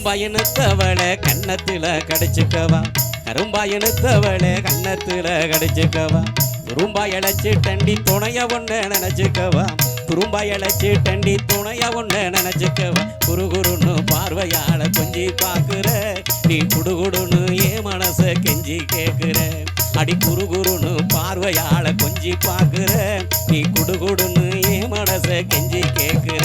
கரும்பாயினத்தவளை கன்னத்தில் கடிச்சுக்கவா. கரும்பாயினத்தவளை கன்னத்தில் கடிச்சுக்கவா. துரும்பா இழைச்சி டண்டி துணைய ஒன்று நினச்சிக்கவா. துரும்பா இழைச்சி டண்டி துணைய ஒண்ணு நினைச்சுக்கவா. குறுகுறுன்னு பார்வையால் கொஞ்சி பார்க்குற. நீ குடுகுடுன்னு ஏன் மனசை கெஞ்சி கேட்குற அடி குறுகுறுன்னு பார்வையால் கொஞ்சி பார்க்குற. நீ குடுகுடுன்னு ஏன் மனசை கெஞ்சி கேட்குற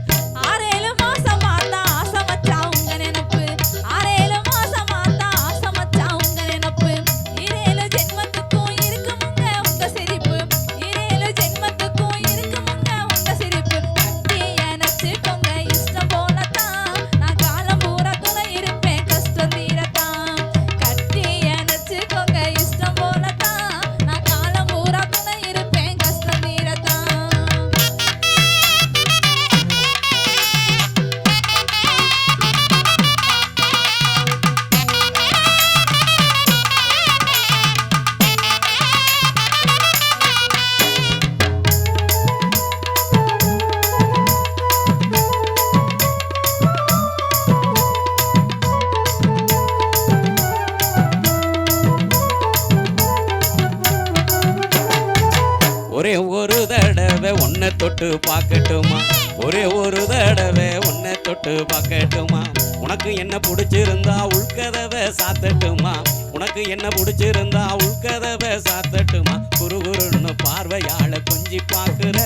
உன்னை தொட்டு பார்க்கட்டுமா? ஒரே ஒரு தடவை உன்னை தொட்டு பார்க்கட்டுமா? உனக்கு என்ன பிடிச்சிருந்தா உள்கதவை சாத்தட்டுமா? உனக்கு என்ன பிடிச்சிருந்தா உள்கதவை சாத்தட்டுமா? குறுகுறுன்னு பார்வையால கொஞ்சி பார்க்குற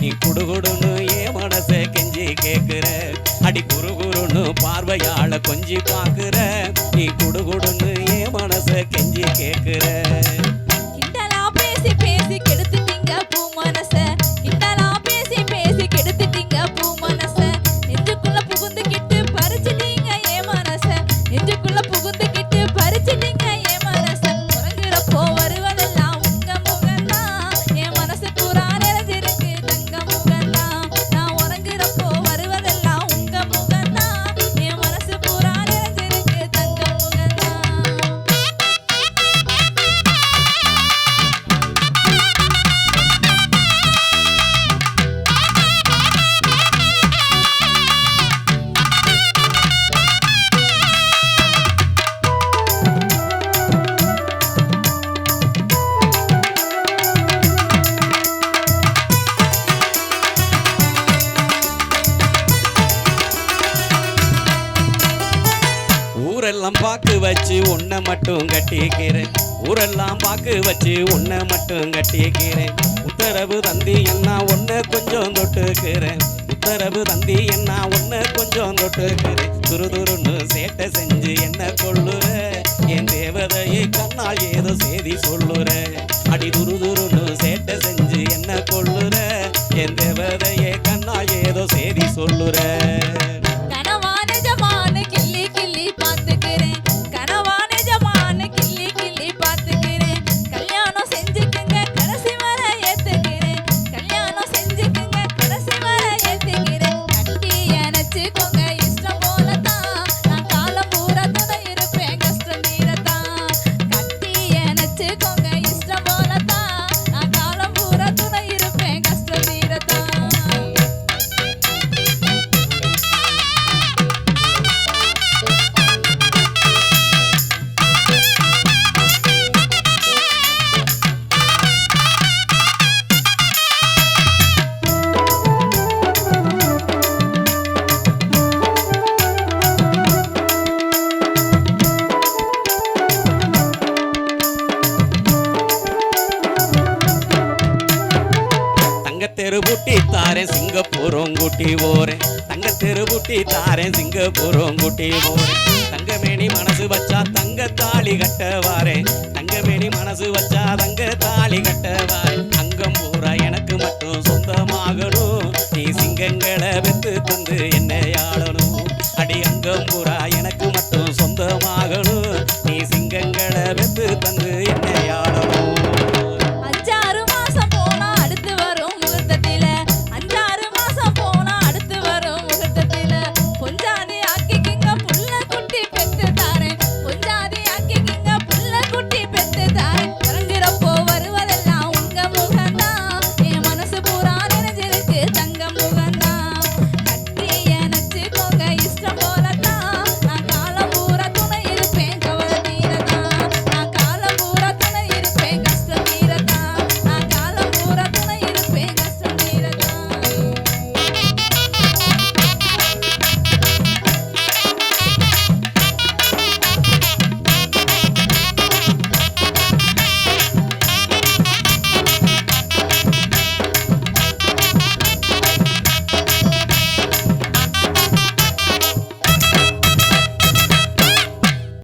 நீ குடுகுடுன்னு ஏ மனசை கெஞ்சி கேட்குற அடி குறுகுறுன்னு பார்வையால கொஞ்சி பார்க்குற வச்சு உன்னை மட்டும் கட்டிக்கிறேன். ஊரெல்லாம் பாக்கு வச்சு உன்னை மட்டும் கட்டிக்கிறேன். உத்தரவு தந்தி என்ன ஒன்று கொஞ்சம் தொட்டுக்கிறேன். உத்தரவு தந்தி என்ன ஒன்று கொஞ்சம் தொட்டுக்கிறேன். துரு துருன்னு சேட்டை செஞ்சு என்ன கொள்ளுற என் தேவதையை கண்ணால் ஏதோ செய்தி சொல்லுற. அடி துருதுரு குட்டி போறேன் தங்க தெருவுட்டி தாரேன் சிங்கப்பூரும் குட்டி போறேன் தங்கமேனி மனசு வச்சா தங்க தாலி கட்ட வாரேன் தங்கமேனி மனசு வச்சா தங்க தாலி கட்ட வாரேன் அங்கம் பூரா எனக்கு மட்டும் சொந்தமாகணும். நீ சிங்கங்களை வெத்து தந்து என்ன